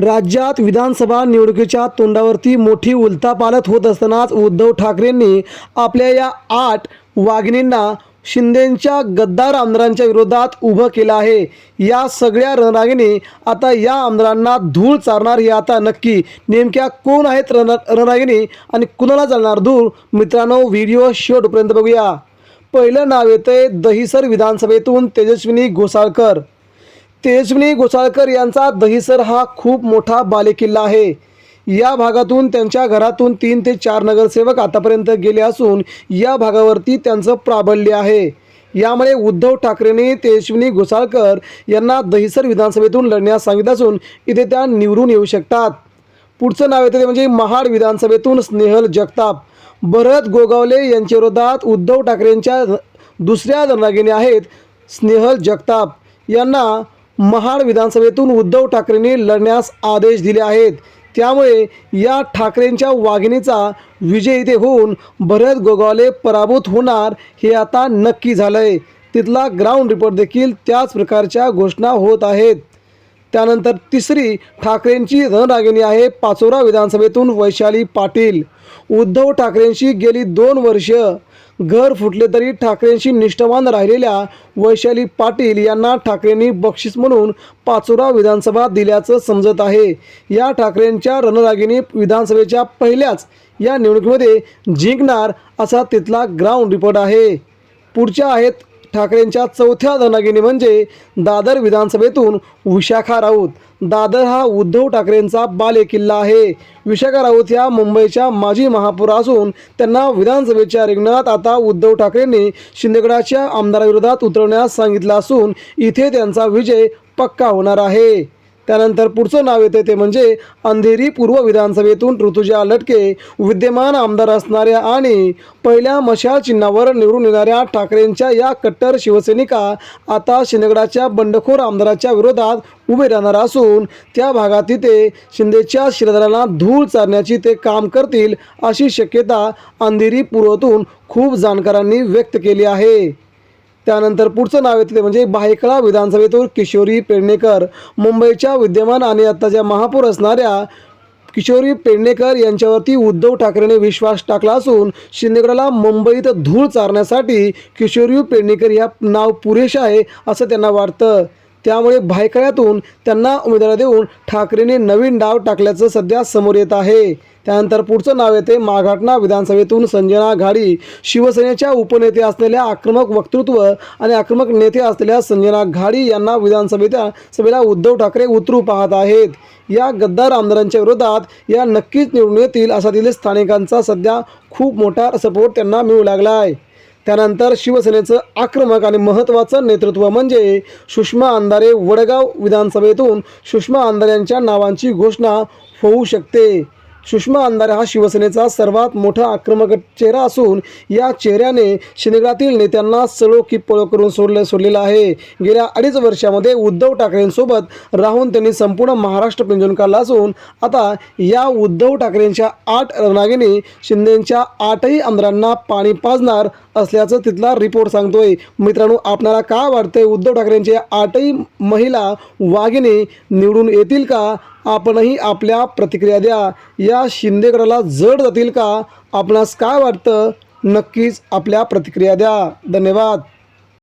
राज्यात विधानसभा निवडणुकीच्या तोंडावरती मोठी उलथापालथ होत असतानाच उद्धव ठाकरेंनी आपल्या या आठ वाघिणींना शिंदेंच्या गद्दार आमदारांच्या विरोधात उभं केलं आहे. या सगळ्या रणरागिणी आता या आमदारांना धूळ चारणार हे आता नक्की. नेमक्या कोण आहेत रण रणरागिणी आणि कुणाला चालणार धूळ? मित्रांनो व्हिडिओ शेवटपर्यंत बघूया. पहिलं नाव येते दहिसर विधानसभेतून तेजस्विनी घोसाळकर. तेजस्विनी घोसाळकर यांचा दहिसर हा खूप मोठा बालेकिल्ला आहे. या भागातून त्यांच्या घरातून तीन ते चार नगरसेवक आतापर्यंत गेले असून या भागावरती त्यांचं प्राबल्य आहे. यामुळे उद्धव ठाकरेंनी तेजस्विनी घोसाळकर यांना दहिसर विधानसभेतून लढण्यास सांगितलं असून इथे त्या निवडून येऊ शकतात. पुढचं नाव येतं ते म्हणजे महाड विधानसभेतून स्नेहल जगताप. भरत गोगावले यांच्या विरोधात उद्धव ठाकरेंच्या दुसऱ्या रणरागिणी आहेत स्नेहल जगताप. यांना महाड विधानसभेतून उद्धव ठाकरेंनी लढण्यास आदेश दिले आहेत. त्यामुळे या ठाकरेंच्या वाघिणीचा विजय इथे होऊन भरत गोगावले पराभूत होणार हे आता नक्की झालं आहे तिथला ग्राउंड रिपोर्ट देखील त्याच प्रकारच्या घोषणा होत आहेत. त्यानंतर तिसरी ठाकरेंची रणरागिणी आहे पाचोरा विधानसभेतून वैशाली पाटील. उद्धव ठाकरेंशी गेली दोन वर्ष. घर फुटले तरी ठाकरेंशी निष्ठावान राहिलेल्या वैशाली पाटील यांना ठाकरेंनी बक्षीस म्हणून पाचोरा विधानसभा दिल्याचं समजत आहे. या ठाकरेंच्या रणरागिणी विधानसभेच्या पहिल्याच या निवडणुकीमध्ये जिंकणार असा तिथला ग्राउंड रिपोर्ट आहे. पुढच्या आहेत ठाकरेंच्या चौथ्या धनागिनी म्हणजे दादर विधानसभेतून विशाखा राऊत. दादर हा उद्धव ठाकरेंचा बालेकिल्ला आहे. विशाखा राऊत ह्या मुंबईच्या माजी महापौर असून त्यांना विधानसभेच्या रिंगणात आता उद्धव ठाकरेंनी शिंदेगडाच्या आमदाराविरोधात उतरवण्यास सांगितलं असून इथे त्यांचा विजय पक्का होणार आहे. त्यानंतर पुढचं नाव येते ते म्हणजे अंधेरी पूर्व विधानसभेतून ऋतुजा लटके विद्यमान आमदार असणाऱ्या आणि पहिल्या मशाल चिन्हावर निवडून येणाऱ्या ठाकरेंच्या या कट्टर शिवसैनिका आता शिंदगडाच्या बंडखोर आमदाराच्या विरोधात उभे राहणार असून त्या भागात तिथे शिंदेच्या शिरदारांना धूळ चारण्याची ते काम करतील अशी शक्यता अंधेरी पूर्वतून खूप जाणकारांनी व्यक्त केली आहे. त्यानंतर पुढचं नाव येतं ते म्हणजे भायखळा विधानसभेतून किशोरी पेडणेकर. मुंबईच्या विद्यमान आणि आत्ताच्या महापौर असणाऱ्या किशोरी पेडणेकर यांच्यावरती उद्धव ठाकरेने विश्वास टाकला असून शिंदेगडाला मुंबईत धूळ चारण्यासाठी किशोरी पेडणेकर या नाव पुरेशा आहे असं त्यांना वाटतं. त्यामुळे भायखळ्यातून त्यांना उमेदवारी देऊन ठाकरेंनी नवीन डाव टाकल्याचं सध्या समोर येत आहे. त्यानंतर पुढचं नाव येते माघाटना विधानसभेतून संजना घाडी. शिवसेनेच्या उपनेते असलेल्या आक्रमक वक्तृत्व आणि आक्रमक नेते असलेल्या संजना घाडी यांना विधानसभेच्या सभेला उद्धव ठाकरे उतरू पाहत आहेत. या गद्दार आमदारांच्या विरोधात या नक्कीच निवडून येतील असा तिथे स्थानिकांचा सध्या खूप मोठा सपोर्ट त्यांना मिळू लागला आहे त्यानंतर शिवसेनेचं आक्रमक आणि महत्त्वाचं नेतृत्व म्हणजे सुषमा अंधारे वडगाव विधानसभेतून सुषमा अंधारे यांच्या नावांची घोषणा होऊ शकते. सुषमा अंधारे हा शिवसेनेचा सर्वात मोठा आक्रमक चेहरा असून या चेहऱ्याने शिंदेगडातील नेत्यांना सळो की पळो करून सोडलं सोडलेलं आहे. गेल्या अडीच वर्षामध्ये उद्धव ठाकरेंसोबत राहून त्यांनी संपूर्ण महाराष्ट्र पिंजून काढला असून आता या उद्धव ठाकरेंच्या आठ रणरागिणी शिंदेंच्या आठही आमदारांना पाणी पाजणार असल्याचं तिथला रिपोर्ट सांगतोय. मित्रांनो आपणाला काय वाटतंय? उद्धव ठाकरेंचे आठही महिला वाघिणी निवडून येतील का? आपणही आपल्या प्रतिक्रिया द्या. या शिंदेगडाला जड जातील का? आपणास काय वाटतं? नक्कीच आपल्या प्रतिक्रिया द्या. धन्यवाद.